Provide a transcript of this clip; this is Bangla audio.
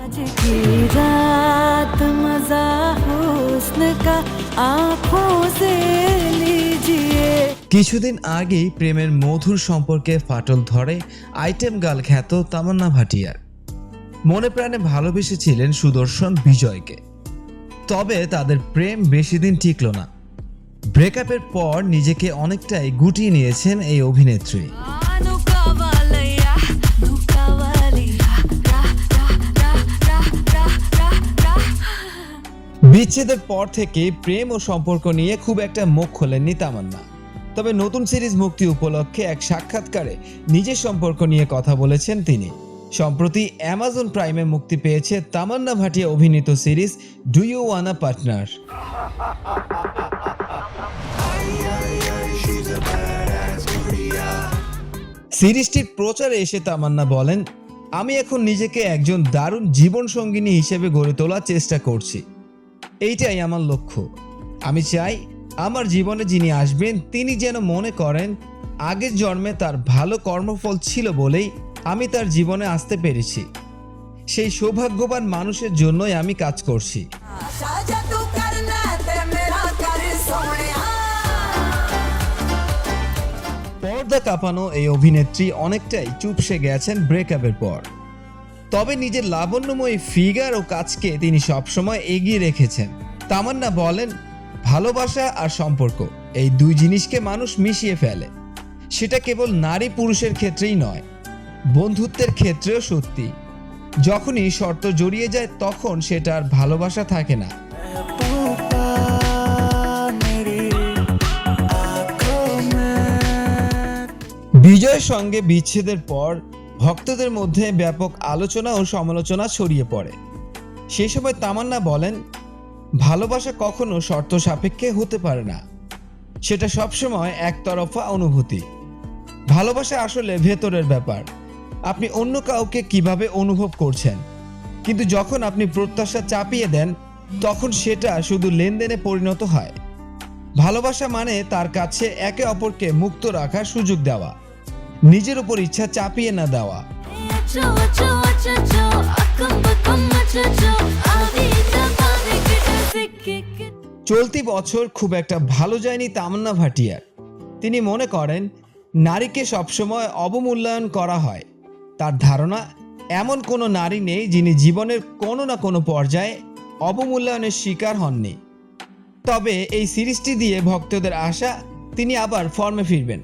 आज की रात मजा हुस्न का आंखों से लीजिए কিছুদিন আগেই প্রেমের মধুর সম্পর্কে ফাটল ধরে আইটেম গার্ল খ্যাত তামান্না ভাটিয়ার মনে প্রাণে ভালোবেসেছিলেন সুদর্শন বিজয়কে তবে তাদের প্রেম বেশি দিন টিকল না ব্রেকআপের পর নিজেকে অনেকটাই গুটিয়ে নিয়েছেন এই অভিনেত্রী বিচ্ছেদের পর থেকে প্রেম ও সম্পর্ক নিয়ে খুব একটা মুখ খোলেননি তামান্না তবে নতুন সিরিজ মুক্তি উপলক্ষে এক সাক্ষাৎকারে নিজের সম্পর্ক নিয়ে কথা বলেছেন তিনি। সম্প্রতি অ্যামাজন প্রাইমে মুক্তি পেয়েছে তামান্না ভাটিয়া অভিনীত series do you wanna partner? সিরিজটির প্রচারে এসে তামান্না বলেন, আমি এখন নিজেকে একজন দারুণ জীবন সঙ্গিনী হিসেবে গড়ে তোলার চেষ্টা করছি। এইটাই আমার লক্ষ্য। আমি চাই আমার জীবনে যিনি আসবেন তিনি যেন মনে করেন আগের জন্মে তার ভালো কর্মফল ছিল বলেই আমি তার জীবনে আসতে পেরেছি। সেই সৌভাগ্যবান মানুষের জন্যই আমি কাজ করছি। পর্দা কাঁপানো এই অভিনেত্রী অনেকটাই চুপসে গেছেন ব্রেকআপের পর। তবে নিজের লাবণ্যময়ী ফিগার ও কাজকে তিনি সবসময় এগিয়ে রেখেছেন। তামান্না বলেন, ভালোবাসা আর সম্পর্ক, এই দুই জিনিসকে মানুষ মিশিয়ে ফেলে। সেটা কেবল নারী পুরুষের ক্ষেত্রেই নয়, বন্ধুত্বের ক্ষেত্রেও সত্যি। যখনই শর্ত জড়িয়ে যায়, তখন সেটা আর ভালোবাসা থাকে না। বিজয়ের সঙ্গে বিচ্ছেদের পর ভক্তদের মধ্যে ব্যাপক আলোচনা ও সমালোচনা ছড়িয়ে পড়ে। সে সময় তামান্না বলেন, ভালোবাসা কখনো শর্ত সাপেক্ষে হতে পারে না। সেটা সবসময় একতরফা অনুভূতি। ভালোবাসা আসলে ভেতরের ব্যাপার। আপনি অন্য কাউকে কীভাবে অনুভব করছেন? কিন্তু যখন আপনি প্রত্যাশা চাপিয়ে দেন, তখন সেটা শুধু লেনদেনে পরিণত হয়। ভালোবাসা মানে তার কাছে একে অপরকে মুক্ত রাখার সুযোগ দেওয়া। নিজের উপর ইচ্ছা চাপিয়ে না দেওয়া। চলতি বছর খুব একটা ভালো যায়নি তামান্না ভাটিয়ার। তিনি মনে করেন নারীকে সবসময় অবমূল্যায়ন করা হয়। তার ধারণা এমন কোনো নারী নেই যিনি জীবনের কোনো না কোনো পর্যায়ে অবমূল্যায়নের শিকার হননি। তবে এই সিরিজটি দিয়ে ভক্তদের আশা তিনি আবার ফর্মে ফিরবেন।